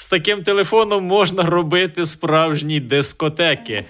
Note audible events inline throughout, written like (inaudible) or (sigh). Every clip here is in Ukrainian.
З таким телефоном можна робити справжні дискотеки.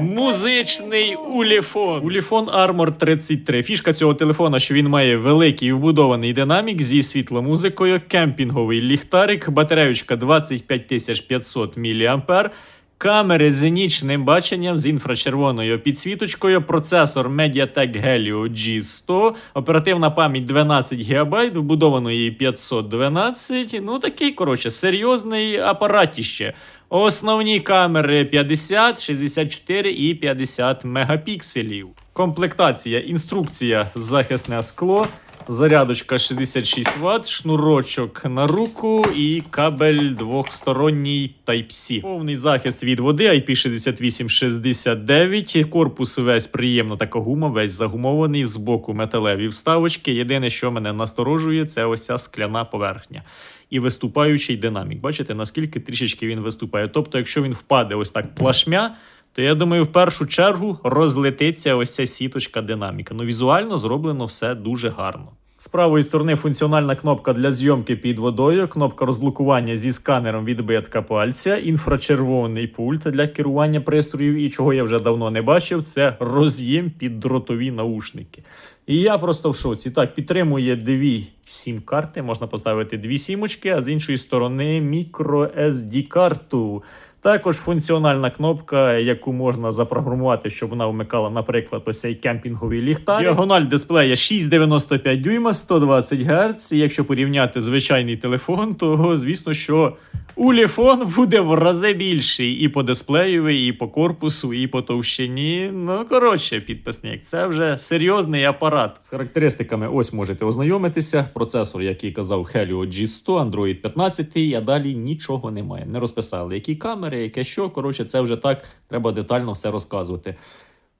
Музичний уліфон. Уліфон Armor 33. Фішка цього телефона, що він має великий вбудований динамік зі світломузикою, кемпінговий ліхтарик, батареючка 25500 мАh, камери з нічним баченням з інфрачервоною підсвіточкою, процесор MediaTek Helio G100, оперативна пам'ять 12 ГБ, вбудованої 512. Ну такий, коротше, серйозний апаратіще. Основні камери 50, 64 і 50 мегапікселів. Комплектація, інструкція, захисне скло, зарядочка 66 Вт, шнурочок на руку і кабель двохсторонній Type-C. Повний захист від води IP6869. Корпус весь приємно така гума, весь загумований, збоку металеві вставочки. Єдине, що мене насторожує, це ось ця скляна поверхня і виступаючий динамік. Бачите, наскільки трішечки він виступає. Тобто, якщо він впаде ось так плашмя, то я думаю, в першу чергу розлетиться ось ця сіточка динаміка. Ну, візуально зроблено все дуже гарно. З правої сторони функціональна кнопка для зйомки під водою, кнопка розблокування зі сканером відбитка пальця, інфрачервоний пульт для керування пристроїв, і чого я вже давно не бачив, це роз'єм під дротові наушники. І я просто в шоці. Так, підтримує дві сім-карти, можна поставити дві сімочки, а з іншої сторони мікро SD карту. Також функціональна кнопка, яку можна запрограмувати, щоб вона вмикала, наприклад, ось цей кемпінговий ліхтар. Діагональ дисплея 6,95 дюйма, 120 Гц. І Якщо порівняти звичайний телефон, то звісно, що уліфон буде в рази більший і по дисплеєві, і по корпусу, і по товщині. Ну коротше, підписник, це вже серйозний апарат. З характеристиками ось можете ознайомитися. Процесор, який казав Helio G100, Android 15, а далі нічого немає. Не розписали, які камери, яке що. Коротше, це вже так треба детально все розказувати.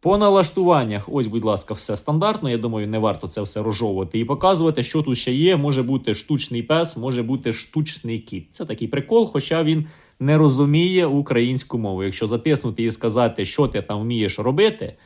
По налаштуваннях, ось, будь ласка, все стандартно. Я думаю, не варто це все розжовувати і показувати, що тут ще є. Може бути штучний пес, може бути штучний кіт. Це такий прикол, хоча він не розуміє українську мову. Якщо затиснути і сказати, що ти там вмієш робити.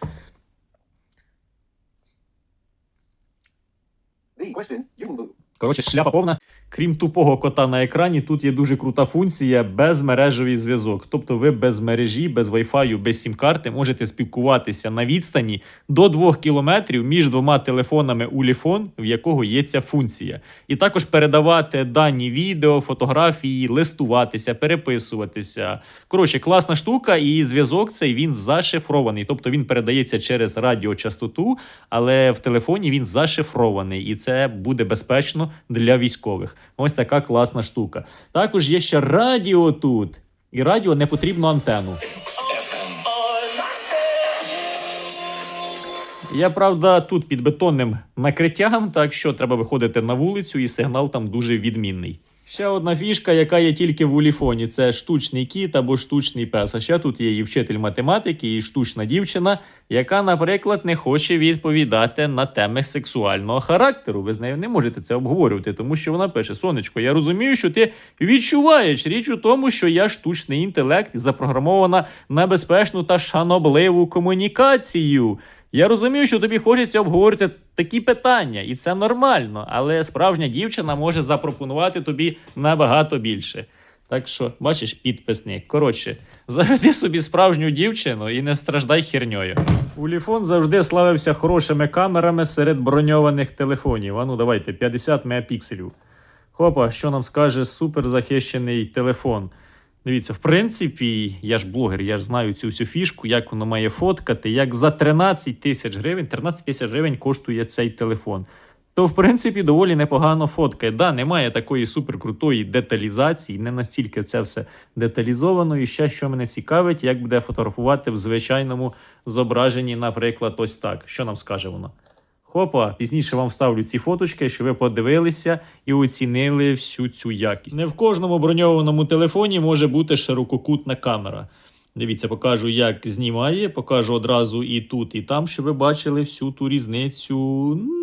Коротше, шляпа повна. Крім тупого кота на екрані, тут є дуже крута функція безмережевий зв'язок. Тобто ви без мережі, без Wi-Fi, без сім-карти можете спілкуватися на відстані до 2 кілометрів між двома телефонами Уліфон, в якого є ця функція. І також передавати дані відео, фотографії, листуватися, переписуватися. Коротше, класна штука, і зв'язок цей він зашифрований. Тобто він передається через радіочастоту, але в телефоні він зашифрований, і це буде безпечно для військових. Ось така класна штука. Також є ще радіо тут. І радіо не потрібно антенну. Я правда тут під бетонним накриттям, так що треба виходити на вулицю, і сигнал там дуже відмінний. Ще одна фішка, яка є тільки в уліфоні, це штучний кіт або штучний пес. А ще тут є і вчитель математики, і штучна дівчина, яка, наприклад, не хоче відповідати на теми сексуального характеру. Ви з нею не можете це обговорювати, тому що вона пише: Сонечко, я розумію, що ти відчуваєш річ у тому, що я штучний інтелект і запрограмована на безпечну та шанобливу комунікацію. Я розумію, що тобі хочеться обговорити такі питання, і це нормально, але справжня дівчина може запропонувати тобі набагато більше. Так що, бачиш, підписник. Коротше, заведи собі справжню дівчину і не страждай херньою. Уліфон завжди славився хорошими камерами серед броньованих телефонів. А ну давайте, 50 мегапікселів. Хопа, що нам скаже суперзахищений телефон. Дивіться, в принципі, я ж блогер, я ж знаю цю всю фішку, як воно має фоткати. Як за 13 тисяч гривень, 13 тисяч гривень коштує цей телефон. То, в принципі, доволі непогано фоткає. Да, немає такої суперкрутої деталізації, не настільки це все деталізовано. І ще що мене цікавить, як буде фотографувати в звичайному зображенні, наприклад, ось так. Що нам скаже воно? Хопа, пізніше вам вставлю ці фоточки, щоб ви подивилися і оцінили всю цю якість. Не в кожному броньованому телефоні може бути ширококутна камера. Дивіться, покажу, як знімає, покажу одразу і тут, і там, щоб ви бачили всю ту різницю.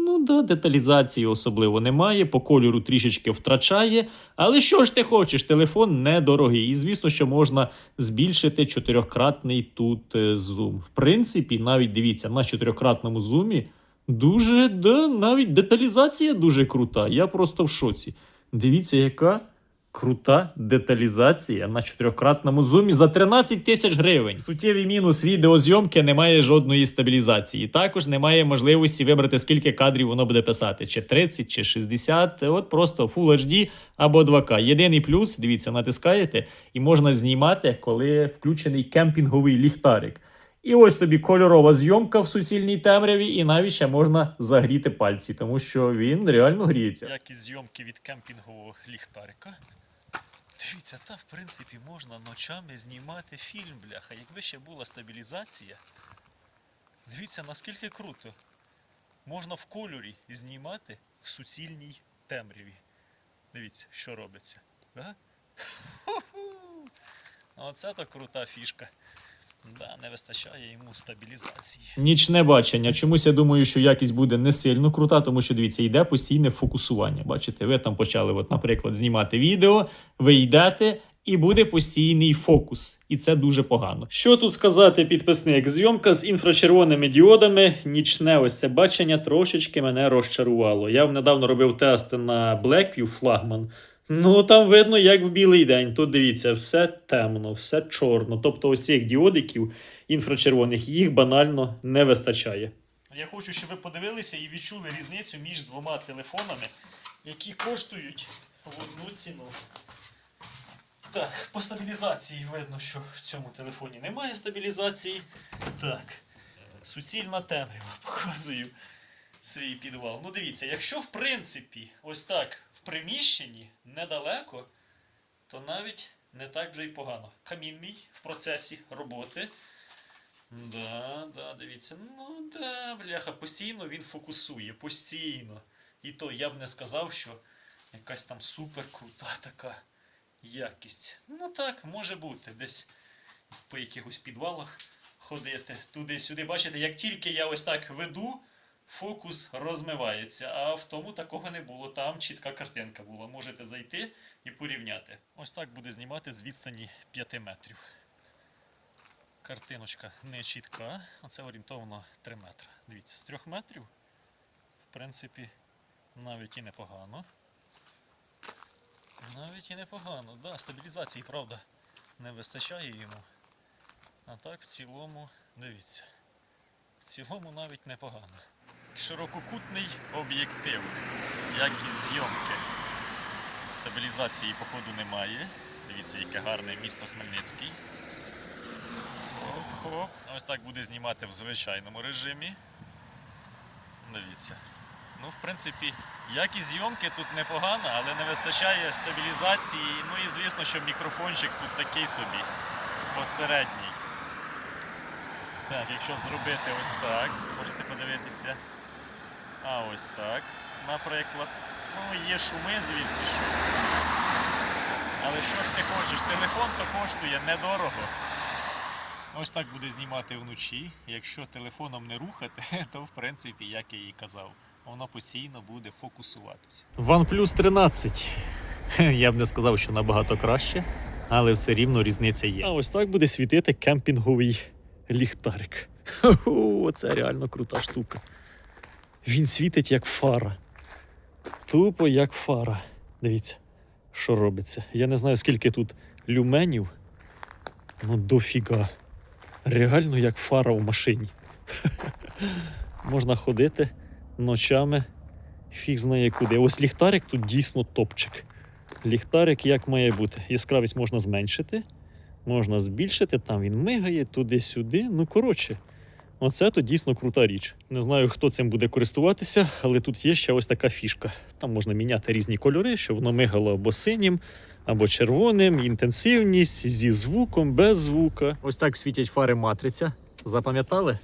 Ну да, деталізації особливо немає. По кольору трішечки втрачає. Але що ж ти хочеш? Телефон недорогий. І звісно, що можна збільшити чотирьохкратний тут е, зум. В принципі, навіть дивіться, на чотирьохкратному зумі дуже да, навіть деталізація дуже крута. Я просто в шоці. Дивіться, яка Крута деталізація на чотирьохкратному зумі за 13 тисяч гривень. Суттєвий мінус відеозйомки немає жодної стабілізації. Також немає можливості вибрати, скільки кадрів воно буде писати: чи 30, чи 60. От просто Full HD або 2К. Єдиний плюс, дивіться, натискаєте, і можна знімати, коли включений кемпінговий ліхтарик. І ось тобі кольорова зйомка в суцільній темряві, і навіть ще можна загріти пальці, тому що він реально гріється. Якість зйомки від кемпінгового ліхтарика. Дивіться, та в принципі можна ночами знімати фільм, бляха. Якби ще була стабілізація. Дивіться, наскільки круто. Можна в кольорі знімати в суцільній темряві. Дивіться, що робиться. Да? (laughs) Оце то крута фішка. Да, не вистачає йому стабілізації. Нічне бачення. Чомусь я думаю, що якість буде не сильно крута, тому що дивіться, йде постійне фокусування. Бачите, ви там почали, от, наприклад, знімати відео, ви йдете. І буде постійний фокус, і це дуже погано. Що тут сказати, підписник? Зйомка з інфрачервоними діодами, нічне ось це бачення трошечки мене розчарувало. Я недавно робив тести на Blackview флагман. Ну там видно, як в білий день. Тут дивіться, все темно, все чорно. Тобто ось цих діодиків інфрачервоних їх банально не вистачає. Я хочу, щоб ви подивилися і відчули різницю між двома телефонами, які коштують в одну ціну. Так, по стабілізації видно, що в цьому телефоні немає стабілізації. Так, суцільна темрява, (laughs) показую свій підвал. Ну дивіться, якщо в принципі ось так приміщенні недалеко, то навіть не так вже й погано. Камін мій в процесі роботи. Да, да, дивіться. Ну да, бляха, постійно він фокусує, постійно. І то я б не сказав, що якась там супер крута така якість. Ну так, може бути, десь по якихось підвалах ходити туди-сюди. Бачите, як тільки я ось так веду, фокус розмивається. А в тому такого не було. Там чітка картинка була. Можете зайти і порівняти. Ось так буде знімати з відстані 5 метрів. Картиночка не чітка, оце орієнтовно 3 метри. Дивіться, з 3 метрів, в принципі, навіть і непогано. Навіть і непогано. Да, стабілізації, правда, не вистачає йому. А так, в цілому, дивіться. В цілому навіть непогано. Ширококутний об'єктив. Якість зйомки. Стабілізації, походу, немає. Дивіться, яке гарне місто Хмельницький. Хоп. Ось так буде знімати в звичайному режимі. Дивіться. Ну, в принципі, якість зйомки тут непогана, але не вистачає стабілізації. Ну і звісно, що мікрофончик тут такий собі посередній. Так, якщо зробити ось так, можете подивитися. А ось так, наприклад. Ну, є шуми, звісно, що. Але що ж ти хочеш? Телефон то коштує недорого. Ось так буде знімати вночі. Якщо телефоном не рухати, (laughs) то в принципі, як я і казав, воно постійно буде фокусуватися. OnePlus (laughs) 13. Я б не сказав, що набагато краще, але все рівно різниця є. А ось так буде світити кемпінговий ліхтарик. (laughs) Хо-хо, Це реально крута штука. Він світить як фара. Тупо як фара. Дивіться, що робиться. Я не знаю, скільки тут люменів. Ну, дофіга. Реально як фара в машині. (laughs) Можна ходити ночами, фіг знає куди. Ось ліхтарик тут дійсно топчик. Ліхтарик як має бути. Яскравість можна зменшити, можна збільшити, там він мигає туди-сюди. Ну, коротше, оце то дійсно крута річ. Не знаю, хто цим буде користуватися, але тут є ще ось така фішка. Там можна міняти різні кольори, щоб воно мигало або синім, або червоним, інтенсивність зі звуком, без звука. Ось так світять фари матриця. Запам'ятали?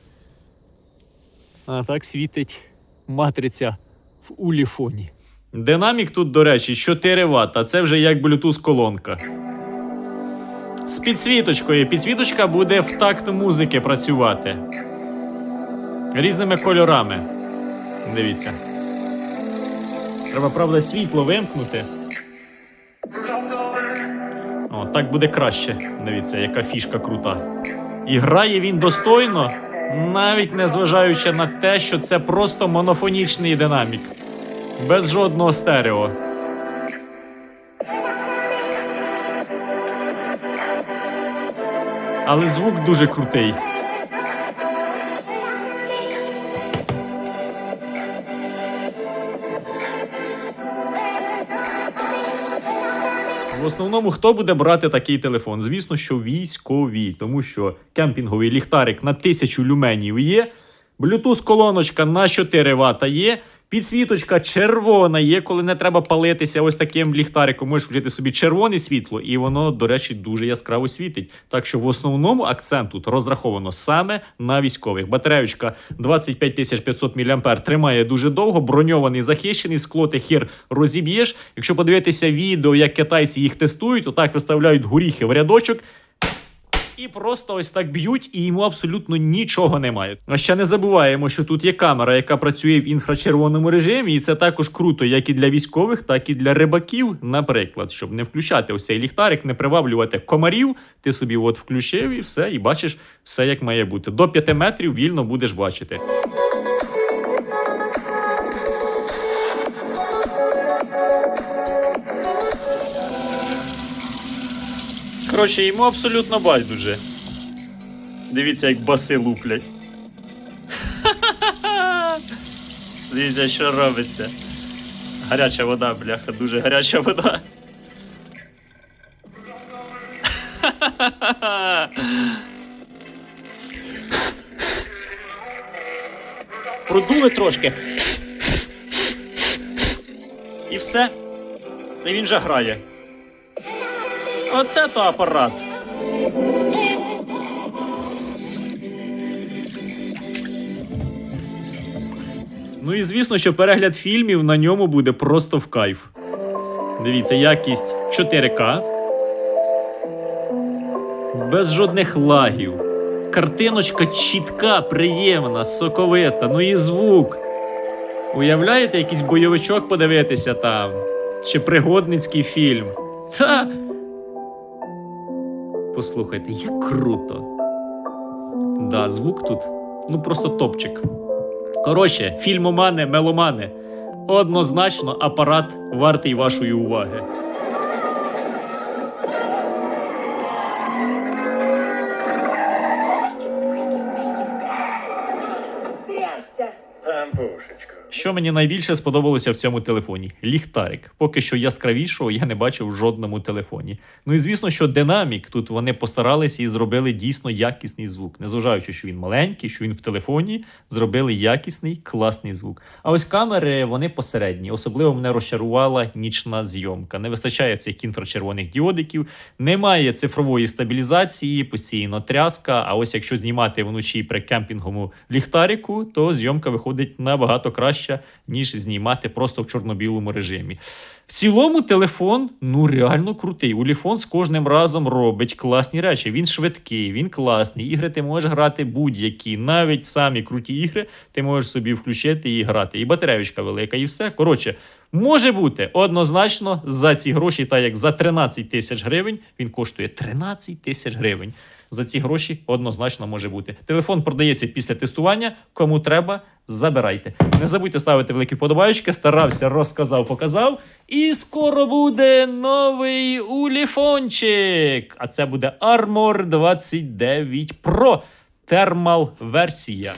А так світить матриця в уліфоні. Динамік тут, до речі, 4 Вт, а це вже як Bluetooth колонка. З підсвіточкою. Підсвіточка буде в такт музики працювати різними кольорами. Дивіться. Треба, правда, світло вимкнути. О, Так буде краще. Дивіться, яка фішка крута. І грає він достойно, навіть незважаючи на те, що це просто монофонічний динамік. Без жодного стерео. Але звук дуже крутий. В основному, хто буде брати такий телефон? Звісно, що військові, тому що кемпінговий ліхтарик на 1000 люменів є, Bluetooth колоночка на 4 Вт є. Підсвіточка червона є, коли не треба палитися ось таким ліхтариком. Можеш включити собі червоне світло, і воно, до речі, дуже яскраво світить. Так що в основному акцент тут розраховано саме на військових. Батареючка 25500 мА тримає дуже довго, броньований, захищений, скло ти хір розіб'єш. Якщо подивитися відео, як китайці їх тестують, отак виставляють горіхи в рядочок. І просто ось так б'ють, і йому абсолютно нічого немає. А ще не забуваємо, що тут є камера, яка працює в інфрачервоному режимі, і це також круто, як і для військових, так і для рибаків, наприклад, щоб не включати ось цей ліхтарик, не приваблювати комарів. Ти собі от включив і все, і бачиш все як має бути. До 5 метрів вільно будеш бачити. Коротше, йому абсолютно байдуже. Дивіться, як баси луплять. (laughs) Дивіться, що робиться. Гаряча вода, бляха, дуже гаряча вода. (laughs) Продули трошки. І все. І він же грає. Оце то апарат. Ну і звісно, що перегляд фільмів на ньому буде просто в кайф. Дивіться, якість 4К. Без жодних лагів. Картиночка чітка, приємна, соковита, ну і звук. Уявляєте, якийсь бойовичок подивитися там? Чи пригодницький фільм? Та. Послухайте, як круто. Да, звук тут. Ну просто топчик. Коротше, фільмомани, меломани. Однозначно апарат вартий вашої уваги. Що мені найбільше сподобалося в цьому телефоні? Ліхтарик. Поки що яскравішого я не бачив в жодному телефоні. Ну і звісно, що динамік тут вони постарались і зробили дійсно якісний звук. Незважаючи, що він маленький, що він в телефоні, зробили якісний, класний звук. А ось камери вони посередні. Особливо мене розчарувала нічна зйомка. Не вистачає цих інфрачервоних діодиків, немає цифрової стабілізації, постійно тряска. А ось якщо знімати вночі при кемпінговому ліхтарику, то зйомка виходить набагато краще, ніж знімати просто в чорно-білому режимі. В цілому телефон ну реально крутий. Уліфон з кожним разом робить класні речі. Він швидкий, він класний. Ігри ти можеш грати будь-які, навіть самі круті ігри ти можеш собі включити і грати. І батареючка велика, і все. Коротше, може бути однозначно за ці гроші, так як за 13 тисяч гривень, він коштує 13 тисяч гривень. За ці гроші однозначно може бути. Телефон продається після тестування. Кому треба, забирайте. Не забудьте ставити великі вподобайки. Старався, розказав, показав. І скоро буде новий уліфончик. А це буде Armor 29 Pro. Термал версія.